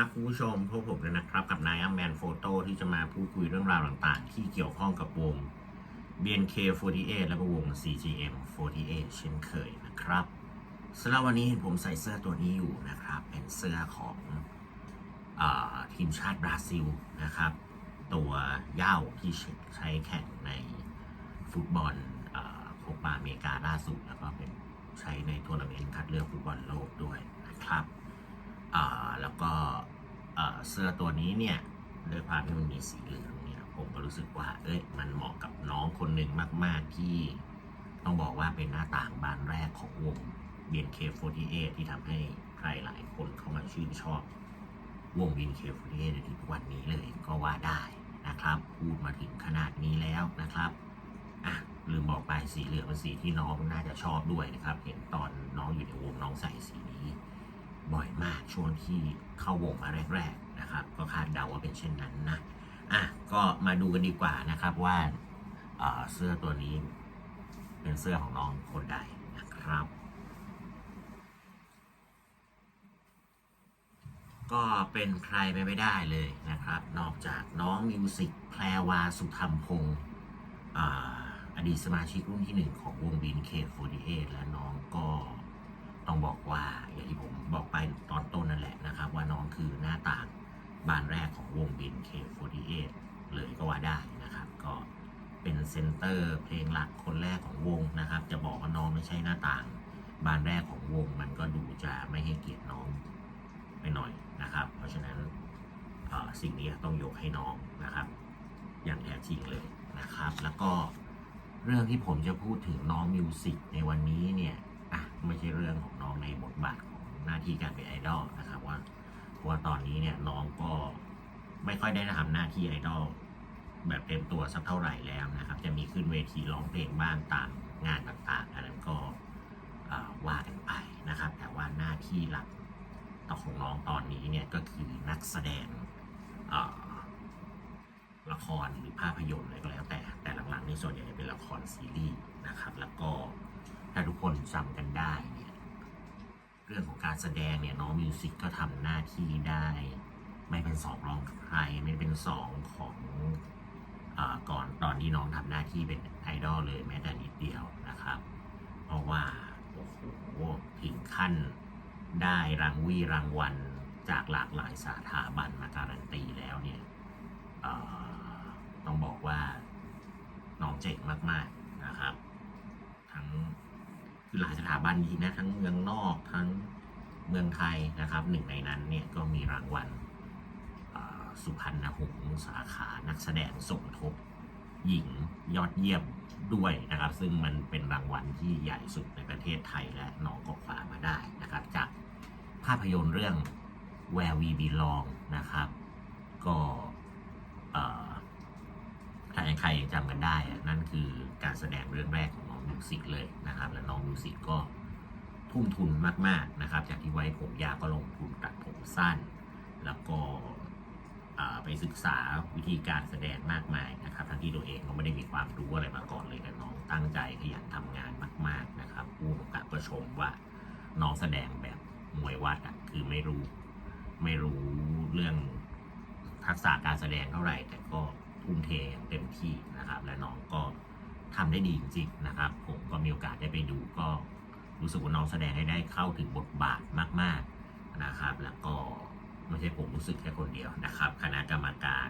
ครับคุณผู้ชมพบผมเลยนะครับ กับนายอัมแมนโฟโต้ที่จะมาพูดคุยเรื่องราวต่างๆ ที่เกี่ยวข้องกับวง BNK48 และก็วง CGM48 เช่นเคยนะครับสำหรับวันนี้เห็นผมใส่เสื้อตัวนี้อยู่นะครับ เป็นเสื้อของอทีมชาติบราซิลนะครับ ตัวย่าที่ใช้แข่งในฟุตบอลโคปาอเมริกาล่าสุด แล้วก็เป็นใช้ในทัวร์นาเมนต์คัดเลือกฟุตบอลโลกด้วยนะครับแล้วก็ เสื้อตัวนี้เนี่ยด้วยความที่มันมีสีเหลืองเนี่ยผมก็รู้สึกว่า เอ้ยมันเหมาะกับน้องคนหนึ่งมาก ๆ ที่ต้องบอกว่าเป็นหน้าต่างบานแรกของวง BNK48 ที่ทำให้ใครหลายคนเข้ามาชื่นชอบวง BNK48 ในทุกวันนี้เลยก็ว่าได้นะครับ พูดมาถึงขนาดนี้แล้วนะครับอะลืมบอกไปสีเหลืองเป็นสีที่น้องน่าจะชอบด้วยนะครับ เห็นตอนน้องอยู่ในวงน้องใส่สีนี้ บ่อยมากช่วงที่เข้าวงมาแรกๆนะครับ ก็คาดเดาว่าเป็นเช่นนั้นนะอะก็มาดูกันดีกว่านะครับว่าเสื้อตัวนี้เป็นเสื้อของน้องคนใดนะครับ ก็เป็นใครไปไม่ได้เลยนะครับ นอกจากน้องมิวสิกแพรวาสุธรรมพงศ์อ่าอดีตสมาชิกรุ่นที่หนึ่งของวงบินเค48และน้องก็ ต้องบอกว่าอย่างที่ผมบอกไปตอนต้นนั่นแหละนะครับ ว่าน้องคือหน้าต่างบานแรกของวงบิน K48 เลยก็ว่าได้นะครับ ก็เป็นเซนเตอร์เพลงหลักคนแรกของวงนะครับ จะบอกว่าน้องไม่ใช่หน้าต่าง บานแรกของวงมันก็ดูจะไม่ให้เกียรติน้องไปหน่อยนะครับ เพราะฉะนั้นสิ่งนี้ต้องยกให้น้องนะครับ อย่างแท้จริงเลยนะครับ แล้วก็เรื่องที่ผมจะพูดถึงน้องมิวสิกในวันนี้เนี่ย ไม่ใช่เรื่องของน้องในบทบาทของหน้าที่การเป็นไอดอลนะครับว่าเพราะว่าตอนนี้เนี่ยน้องก็ไม่ค่อยได้ทำหน้าที่ไอดอลแบบเต็มตัวสักเท่าไหร่แล้วนะครับ จะมีขึ้นเวทีร้องเพลงบ้างตามงานต่างๆอันนั้นก็ว่ากันไปนะครับ แต่ว่าหน้าที่หลักต่อของน้องตอนนี้เนี่ยก็คือนักแสดงละครหรือภาพยนตร์อะไรก็แล้วแต่แต่หลังๆนี่ส่วนใหญ่จะเป็นละครซีรีส์นะครับ แล้วก็ ถ้าทุกคนจำกันได้เนี่ยเรื่องของการแสดงเนี่ยน้องมิวสิกก็ทำหน้าที่ได้ ไม่เป็นสองรองใครไม่เป็นสองของอก่อนตอนที่น้องทำหน้าที่เป็นไอดอลเลยแม้แต่นิดเดียวนะครับ เพราะว่าโอ้โหถึงขั้นได้รางวีรางวัลจากหลากหลายสถาบันมาการันตีแล้วเนี่ยต้องบอกว่าน้องเจ๋งมาก ๆ นะครับ คือหลายสถาบันดีนะทั้งเมืองนอกทั้งเมืองไทยนะครับหนึ่งในนั้นเนี่ยก็มีรางวัลสุพรรณหงส์สาขานักแสดงสมทบหญิงยอดเยี่ยมด้วยนะครับ ซึ่งมันเป็นรางวัลที่ใหญ่สุดในประเทศไทยและน้องก็คว้ามาได้นะครับ จากภาพยนตร์เรื่อง Where We Belong นะครับ ก็ถ้าใครยังจำกันได้อะนั่นคือการแสดงเรื่องแรกของ มิวสิกเลยนะครับ และน้องมิวสิกก็ทุ่มทุนมากๆนะครับ จากที่ไว้ผมยาวก็ลงทุนตัดผมสั้น แล้วก็ไปศึกษาวิธีการแสดงมากมายนะครับ ทั้งที่ตัวเองก็ไม่ได้มีความรู้อะไรมาก่อนเลยแต่น้องตั้งใจขยันทำงานมาก ๆนะครับ ผู้กำกับก็ชมว่าน้องแสดงแบบมวยวัดอะคือไม่รู้ไม่รู้เรื่องทักษะการแสดงเท่าไหร่ แต่ก็ทุ่มเทอย่างเต็มที่นะครับ และน้องก็ ทำได้ดีจริงๆนะครับผมก็มีโอกาสได้ไปดูก็รู้สึกว่าน้องแสดงให้ได้เข้าถึงบทบาทมาก ๆนะครับ แล้วก็ไม่ใช่ผมรู้สึกแค่คนเดียวนะครับ คณะกรรมการ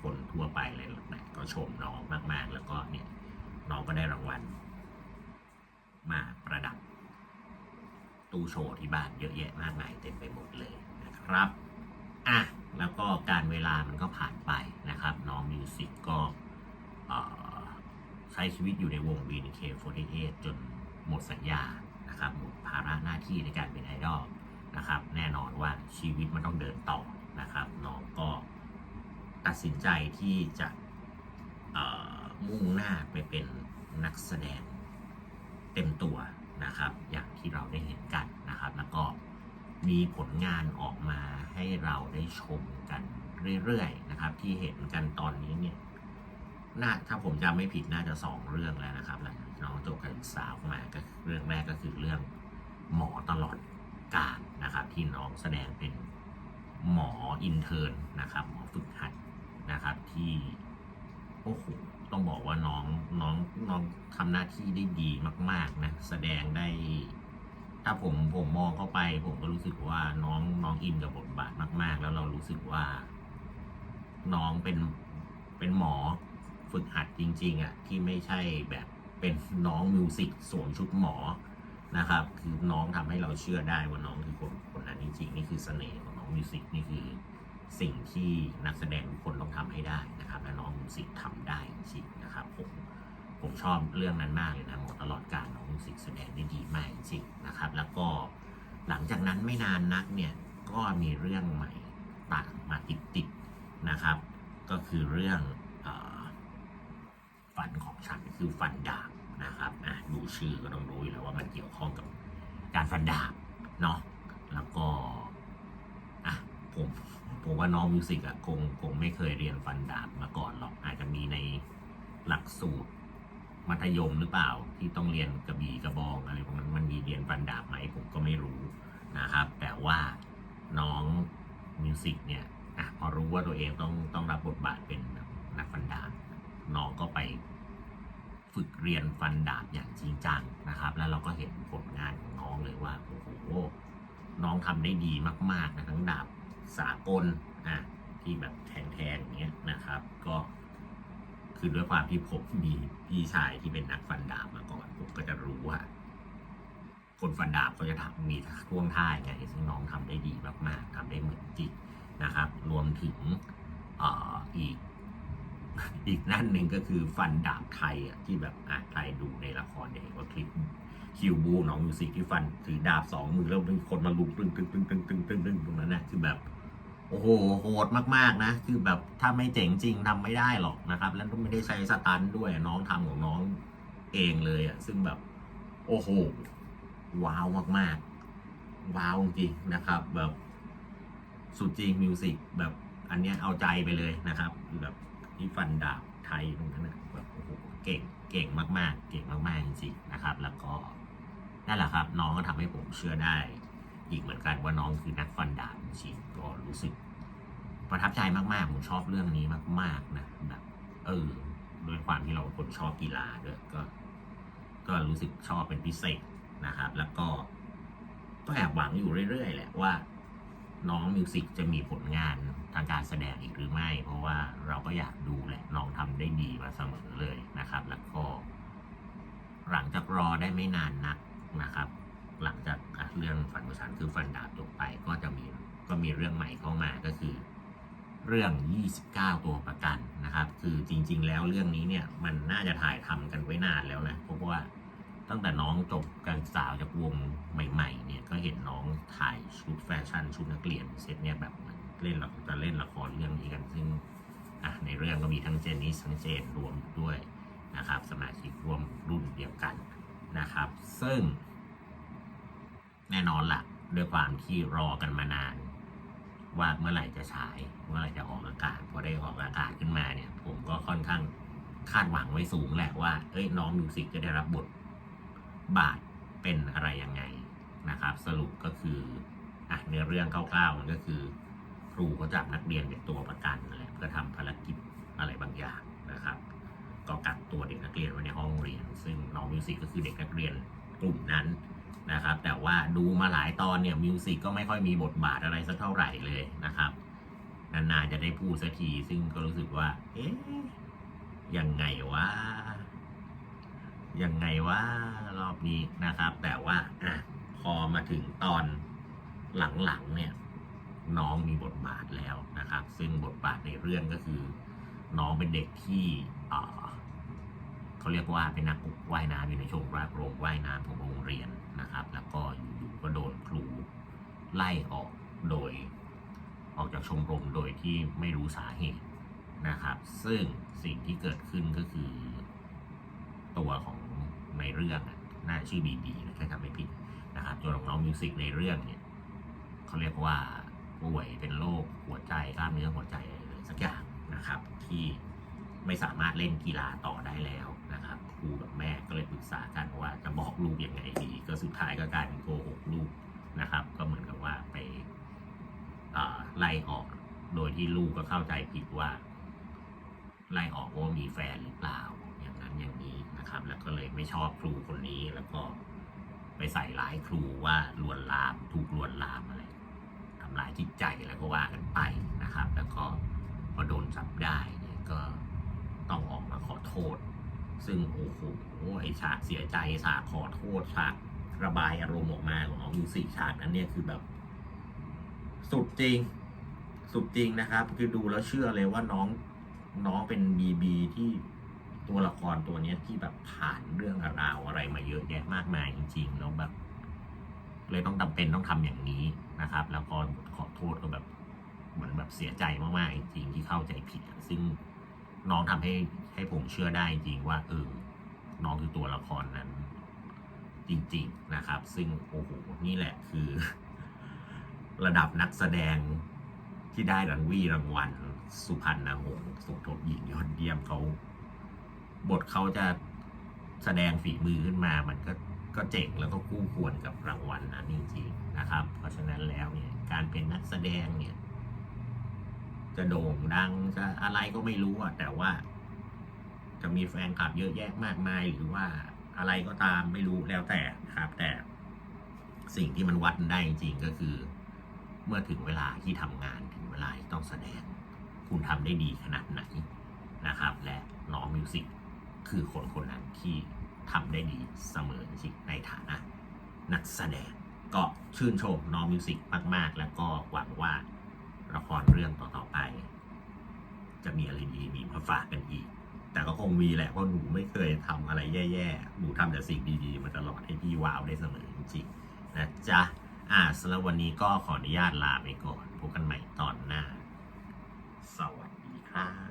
คนทั่วไปเลยหละก็ชมน้องมาก ๆ แล้วก็เนี่ยน้องก็ได้รางวัล มาประดับ ตู้โชว์ที่บ้านเยอะแยะมากมายเต็มไปหมดเลยนะครับอะแล้วก็การเวลามันก็ผ่านไปนะครับ น้องมิวสิกก็ ช้ชีวิตอยู่ในวง BNK48 จนหมดสัญญานะครับหมดภาระหน้าที่ในการเป็นไอดอลนะครับแน่นอนว่าชีวิตมันต้องเดินต่อนะครับน้องก็ตัดสินใจที่จะมุ่งหน้าไปเป็นนักแสดงเต็มตัวนะครับ อย่างที่เราได้เห็นกันนะครับ แล้วก็มีผลงานออกมาให้เราได้ชมกันเรื่อยๆนะครับ ที่เห็นกันตอนนี้เนี่ย น่าถ้าผมจำไม่ผิดน่าจะสองเรื่องแล้วนะครับหลังจากน้องจบการศึกษาออกมาก็เรื่องแรกก็คือเรื่องหมอตลอดกาลนะครับ ที่น้องแสดงเป็นหมออินเทอร์นนะครับหมอฝึกหัดนะครับที่โอ้โหต้องบอกว่าน้องน้องน้องทำหน้าที่ได้ดีมาก ๆนะแสดงได้ ถ้าผมผมมองเข้าไป ผมก็รู้สึกว่าน้องน้องอินกับบทบาทมาก ๆ แล้วเรารู้สึกว่า น้องเป็นเป็นหมอ ฝึกหัดจริงๆอะที่ไม่ใช่แบบเป็นน้องมิวสิกสวมชุดหมอนะครับ คือน้องทำให้เราเชื่อได้ว่าน้องคือคนคนนั้นจริงๆนี่คือเสน่ห์ของน้องมิวสิกนี่คือสิ่งที่นักแสดงทุกคนต้องทำให้ได้นะครับ และน้องมิวสิกทำได้จริงๆนะครับผมผมชอบเรื่องนั้นมากเลยนะหมดตลอดการน้องมิวสิกแสดงได้ดีมากจริงๆนะครับ แล้วก็หลังจากนั้นไม่นานนักเนี่ยก็มีเรื่องใหม่ต่างมาติดๆนะครับ ก็คือเรื่อง ฟันของฉันคือฟันดาบนะครับอะดูชื่อก็ต้องรู้อยู่แล้วว่ามันเกี่ยวข้องกับการฟันดาบเนาะแล้วก็อะผมผมว่าน้องมิวสิกอะคงคงไม่เคยเรียนฟันดาบมาก่อนหรอกอาจจะมีในหลักสูตรมัธยมหรือเปล่าที่ต้องเรียนกระบี่กระบองอะไรพวกนั้นมันมีเรียนฟันดาบไหมผมก็ไม่รู้นะครับ แต่ว่าน้องมิวสิกเนี่ยอะพอรู้ว่าตัวเองต้องต้องรับบทบาทเป็นนักฟันดาบ น้องก็ไปฝึกเรียนฟันดาบอย่างจริงจังนะครับ แล้วเราก็เห็นผลงานของน้องเลยว่าโอ้โหน้องทำได้ดีมากๆนะทั้งดาบสากลอะที่แบบแทงๆอย่างเงี้ยนะครับ ก็คือด้วยความที่ผมมีพี่ชายที่เป็นนักฟันดาบมาก่อน ผมก็จะรู้ว่า คนฟันดาบเขาจะทำมีท่วงท่ายังไงซึ่งน้องทำได้ดีมากๆทำได้เหมือนจริงนะครับ รวมถึงอออีก อีกนั่นหนึ่งก็คือฟันดาบไทยอะที่แบบอะใครดูในละครเนี่ยว่าคลิปคิวบูน้องมิวสิกที่ฟันถือดาบสองมือแล้วมีคนมาลุมตึงตึงตึงตึงตึงตึงตึงตรงนั้นนะคือแบบโอ้โหโหดมากๆนะ คือแบบถ้าไม่เจ๋งจริงทำไม่ได้หรอกนะครับ แล้วก็ไม่ได้ใช้สตันด้วยน้องทำของน้องเองเลยอะซึ่งแบบโอ้โหว้าวมากๆ ว้าวจริงนะครับ แบบสุดจริงมิวสิกแบบอันเนี้ยเอาใจไปเลยนะครับแบบ ที่ฟันดาบไทยตรงนั้นนะแบบโอ้โหเก่งเก่งมากๆ เก่งมากๆจริงๆนะครับ แล้วก็นั่นแหละครับ น้องก็ทำให้ผมเชื่อได้ อีกเหมือนกันว่าน้องคือนักฟันดาบจริงก็รู้สึก ประทับใจมากๆผมชอบเรื่องนี้มาก ๆนะแบบเออด้วยความที่เราเป็นคนชอบกีฬาด้วยก็ ก็รู้สึกชอบเป็นพิเศษนะครับ แล้วก็ก็แอบหวังอยู่เรื่อยๆแหละว่า น้องมิวสิกจะมีผลงานทางการแสดงอีกหรือไม่ เพราะว่าเราก็อยากดูแหละน้องทำได้ดีมาเสมอเลยนะครับ แล้วก็ หลังจากรอได้ไม่นานนักนะครับ หลังจากเรื่องฟันประชันคือฟันดาบจบไปก็จะมีก็มีเรื่องใหม่เข้ามาก็คือ เรื่อง 29 ตัวประกันนะครับ คือจริง ๆ แล้วเรื่องนี้เนี่ยมันน่าจะถ่ายทำกันไว้นานแล้วนะเพราะว่า ตั้งแต่น้องจบการศึกษาจากวงใหม่ ๆ เนี่ยก็เห็นน้องถ่ายชุดแฟชั่นชุดนักเรียนเซตเนี่ยแบบเหมือนเล่นละจะเล่นละครเรื่องนี้กันซึ่งอะในเรื่องก็มีทั้งเจนนิสทั้งเจนรวมด้วยนะครับสมาชิกร่วมรุ่นเดียวกันนะครับ ซึ่ง แน่นอนล่ะด้วยความที่รอกันมานานว่าเมื่อไหร่จะฉายเมื่อไหร่จะออกอากาศพอได้ออกอากาศขึ้นมาเนี่ย ผมก็ค่อนข้างคาดหวังไว้สูงแหละว่าเอ้ยน้องมิวสิกจะได้รับบท บาทเป็นอะไรยังไงนะครับ สรุปก็คืออะเนื้อเรื่องคร่าวๆมันก็คือ ครูเขาจับนักเรียนเป็นตัวประกันนั่นแหละเพื่อทำภารกิจอะไรบางอย่างนะครับ ก็กักตัวเด็กนักเรียนไว้ในห้องเรียน ซึ่งน้องมิวสิกก็คือเด็กนักเรียนกลุ่มนั้นนะครับ แต่ว่าดูมาหลายตอนเนี่ยมิวสิกก็ไม่ค่อยมีบทบาทอะไรสักเท่าไหร่เลยนะครับนานๆจะได้พูดสักทีซึ่งก็รู้สึกว่า เอ๊ะยังไงวะ ยังไงว่ารอบนี้นะครับ แต่ว่าอะพอมาถึงตอนหลังๆเนี่ยน้องมีบทบาทแล้วนะครับ ซึ่งบทบาทในเรื่องก็คือ น้องเป็นเด็กที่เเขาเรียกว่าเป็นนักว่ายน้ำอยู่ในชมรมโรงว่ายน้ำของโรงเรียนนะครับ แล้วก็อยู่ๆก็โดนครูไล่ออกโดยออกจากชมรมโดยที่ไม่รู้สาเหตุนะครับ ซึ่งสิ่งที่เกิดขึ้นก็คือ ตัวของ ในเรื่องน่าชื่อบีบีนะถ้าจำไม่ผิดนะครับตัวของน้องมิวสิกในเรื่องเนี่ยเขาเรียกว่าป่วยเป็นโรคหัวใจกล้ามเนื้อหัวใจอะไรสักอย่างนะครับ ที่ไม่สามารถเล่นกีฬาต่อได้แล้วนะครับครูกับแม่ก็เลยปรึกษากันว่าจะบอกลูกยังไงดี ก็สุดท้ายก็กลายเป็นโกหกลูกนะครับ ก็เหมือนกับว่าไปไล่ออกโดยที่ลูกก็เข้าใจผิดว่าไล่ออกว่ามีแฟนหรือเปล่า นะครับ แล้วก็เลยไม่ชอบครูคนนี้แล้วก็ไปใส่ร้ายครูว่าลวนลามถูกลวนลามอะไรทำร้ายจิตใจอะไรก็ว่ากันไปนะครับ แล้วก็พอโดนจับได้เนี่ยก็ต้องออกมาขอโทษ ซึ่งโอ้โหไอฉากเสียใจฉากขอโทษฉากระบายอารมณ์ออกมาของน้องยูสี่ฉากนั้นเนี่ยคือแบบ สุดจริง สุดจริงนะครับ คือดูแล้วเชื่อเลยว่าน้องน้องเป็นบีบีที่ ตัวละครตัวเนี้ยที่แบบผ่านเรื่องราวอะไรมาเยอะแยะมากมายจริงๆแล้วแบบเลยต้องจำเป็นต้องทำอย่างนี้นะครับ แล้วก็ขอโทษก็แบบเหมือนแบบเสียใจมากๆจริงที่เข้าใจผิด ซึ่งน้องทำให้ให้ผมเชื่อได้จริงว่าเออน้องคือตัวละครนั้น จริง ๆนะครับ ซึ่งโอ้โหนี่แหละคือ ระดับนักแสดงที่ได้รางวีรางวัล สุพรรณหงษ์สมทบหญิงยอดเยี่ยมเขา บทเขาจะแสดงฝีมือขึ้นมา มันก็ก็เจ๋งแล้วก็คู่ควรกับรางวัลนั้นจริงๆนะครับ เพราะฉะนั้นแล้วเนี่ยการเป็นนักแสดงเนี่ย จะโด่งดังจะอะไรก็ไม่รู้อะแต่ว่า จะมีแฟนคลับเยอะแยะมากมายหรือว่าอะไรก็ตามไม่รู้แล้วแต่ครับ แต่สิ่งที่มันวัดได้จริงๆก็คือ เมื่อถึงเวลาที่ทำงานถึงเวลาที่ต้องแสดง คุณทำได้ดีขนาดไหนนะครับ และน้องมิวสิก คือคนคนนั้นที่ทำได้ดีเสมอจริงในฐานะนักแสดงก็ชื่นชมน้องมิวสิกมาก ๆ แล้วก็หวังว่าละครเรื่องต่อ ๆ ไป จะมีอะไรดีมีมาฝากกันอีก แต่ก็คงมีแหละเพราะหนูไม่เคยทำอะไรแย่ ๆ หนูทำแต่สิ่งดีๆมาตลอดให้พี่ว้าวได้เสมอจริงนะจ๊ะอ่าสำหรับวันนี้ก็ขออนุญาตลาไปก่อนพบกันใหม่ตอนหน้า สวัสดีครับ